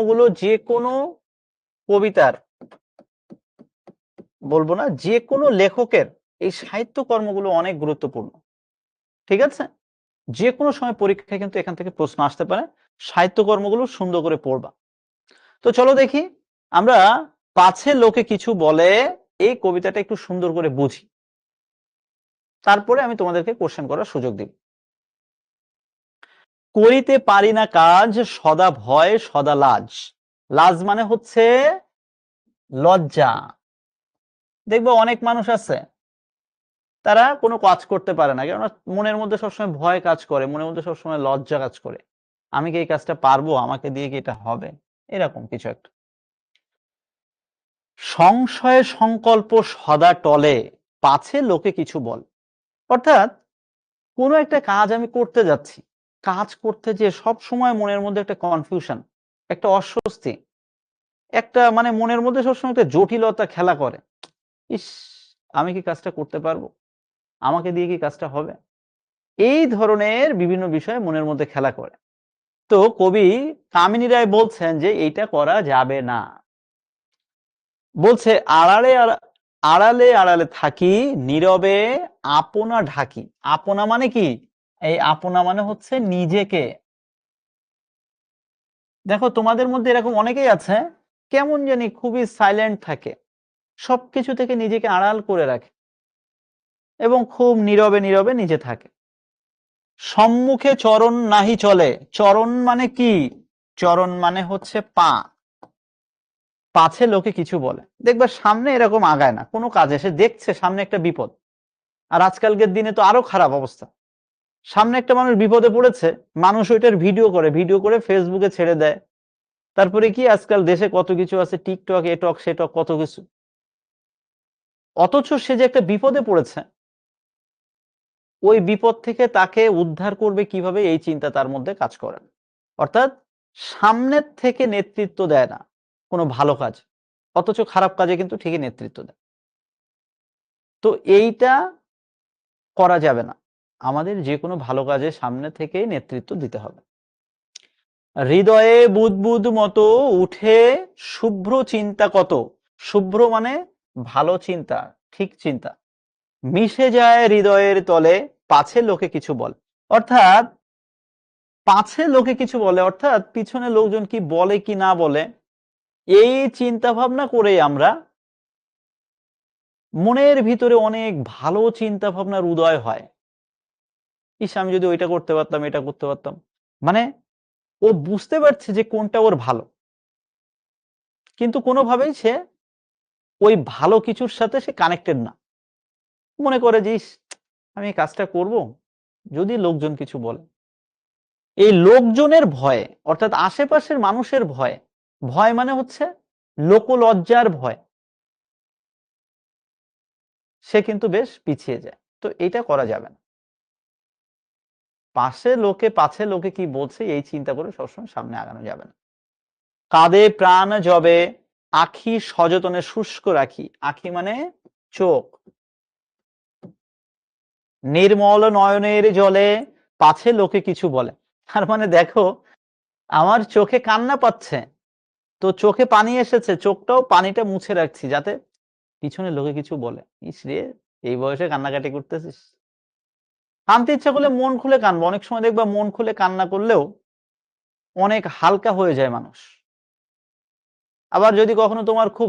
কর্মগুলো যে কোনো কবিতার, বলব না যে কোনো লেখকের এই সাহিত্য কর্মগুলো অনেক গুরুত্বপূর্ণ। ঠিক আছে? যে কোনো সময় পরীক্ষায় কিন্তু এখান থেকে প্রশ্ন আসতে পারে সাহিত্য কর্মগুলো সুন্দর করে পড়বা। তো চলো দেখি, আমরা পাছে লোকে কিছু বলে, এই কবিতাটা একটু সুন্দর করে বুঝি। তারপরে আমি তোমাদেরকে কোশ্চেন করার সুযোগ দিব করিতে পারি না কাজ, সদা ভয়, সদা লাজ। লাজ মানে হচ্ছে লজ্জা। দেখব অনেক মানুষ আছে, তারা কোনো কাজ করতে পারে না, কেননা মনের মধ্যে সবসময় ভয় কাজ করে, মনের মধ্যে সবসময় লজ্জা কাজ করে। আমি কি এই কাজটা পারব? আমাকে দিয়ে কি এটা হবে? এরকম কিছু একটা। সংশয় সংকল্প সদা টলে, পাছে লোকে কিছু বল। অর্থাৎ কোনো একটা কাজ আমি করতে যাচ্ছি কাজ করতে যে সব সময় মনের মধ্যে একটা কনফিউশন একটা অস্বস্তি, একটা মানে মনের মধ্যে সবসময় একটা জটিলতা খেলা করে। ইস, আমি কি কাজটা করতে পারব? আমাকে দিয়ে কি কাজটা হবে? এই ধরনের বিভিন্ন বিষয় মনের মধ্যে খেলা করে। তো কবি কামিনী রায় বলছেন যে এইটা করা যাবে না। বলছে, আড়ালে আড়া- আড়ালে আড়ালে থাকি, নীরবে আপনা ঢাকি। আপনা মানে কি? এই আপনা মানে হচ্ছে নিজেকে। দেখো তোমাদের মধ্যে এরকম অনেকেই আছে, কেমন জানি খুবই সাইলেন্ট থাকে, সবকিছু থেকে নিজেকে আড়াল করে রাখে এবং খুব নীরবে নীরবে নিজে থাকে। সম্মুখে চরণ নাহি চলে, চরণ মানে কি? চরণ মানে হচ্ছে পা। পাছে লোকে কিছু বলে। দেখবে সামনে এরকম আগায় না, কোনো কাজে সে দেখছে সামনে একটা বিপদ। আর আজকালকের দিনে তো আরও খারাপ অবস্থা। সামনে একটা মানুষ বিপদে পড়েছে, মানুষ ওইটার ভিডিও করে ভিডিও করে ফেসবুকে ছেড়ে দেয়। তারপরে কি আজকাল দেশে কত কিছু আছে টিকটক এটক সেটক কত কিছু। অথচ সে যে একটা বিপদে পড়েছে, ওই বিপদ থেকে তাকে উদ্ধার করবে কীভাবে এই চিন্তা তার মধ্যে কাজ করে অর্থাৎ সামনের থেকে নেতৃত্ব দেয় না কোনো ভালো কাজ, অথচ খারাপ কাজে কিন্তু ঠিকই নেতৃত্ব দেয়। তো এইটা করা যাবে না। আমাদের যে কোনো ভালো কাজে সামনে থেকেই নেতৃত্ব দিতে হবে। হৃদয়ে বুদবুদ মতো উঠে শুভ্র চিন্তা কত? শুভ্র মানে ভালো চিন্তা, ঠিক চিন্তা। মিশে যায় হৃদয়ের তলে, পাছে লোকে কিছু বলে। অর্থাৎ পাছে লোকে কিছু বলে, অর্থাৎ পিছনে লোকজন কি বলে কি না বলে, এই চিন্তা ভাবনা করে আমরা মনের ভিতরে অনেক ভালো চিন্তা ভাবনার উদয় হয়। ইস, আমি যদি ওইটা করতে পারতাম, এটা করতে পারতাম। মানে ও বুঝতে পারছে যে কোনটা ওর ভালো। কিন্তু কোনোভাবেই সে ওই ভালো কিছুর সাথে সে কানেক্টেড না। মনে করে যে আমি এই কাজটা করব? যদি লোকজন কিছু বলে। এই লোকজনের ভয়ে, অর্থাৎ আশেপাশের মানুষের ভয় ভয় মানে হচ্ছে লোকলজ্জার ভয়। সে কিন্তু বেশ পিছিয়ে যায়। তো এটা করা যাবে না। পাশে লোকে পাছে লোকে কি বলছে, এই চিন্তা করে সবসময় সামনে আগানো যাবে না। কাঁদে প্রাণ জবে, আখি সযতনে শুষ্ক রাখি। আখি মানে চোখ। নির্মল নয়নের জলে পাছে লোকে কিছু বলে। তার মানে দেখো, আমার চোখে কান্না পাচ্ছে। তো চোখে পানি এসেছে, চোখটাও পানিটা মুছে রাখছি যাতে পিছনে লোকে কিছু বলে। ইস রে, এই বয়সে কান্নাকাটি করতেছিস? কানতে ইচ্ছা করলে মন খুলে কানবো। অনেক সময় দেখবা মন খুলে কান্না করলেও অনেক হালকা হয়ে যায় মানুষ। আবার যদি কখনো তোমার খুব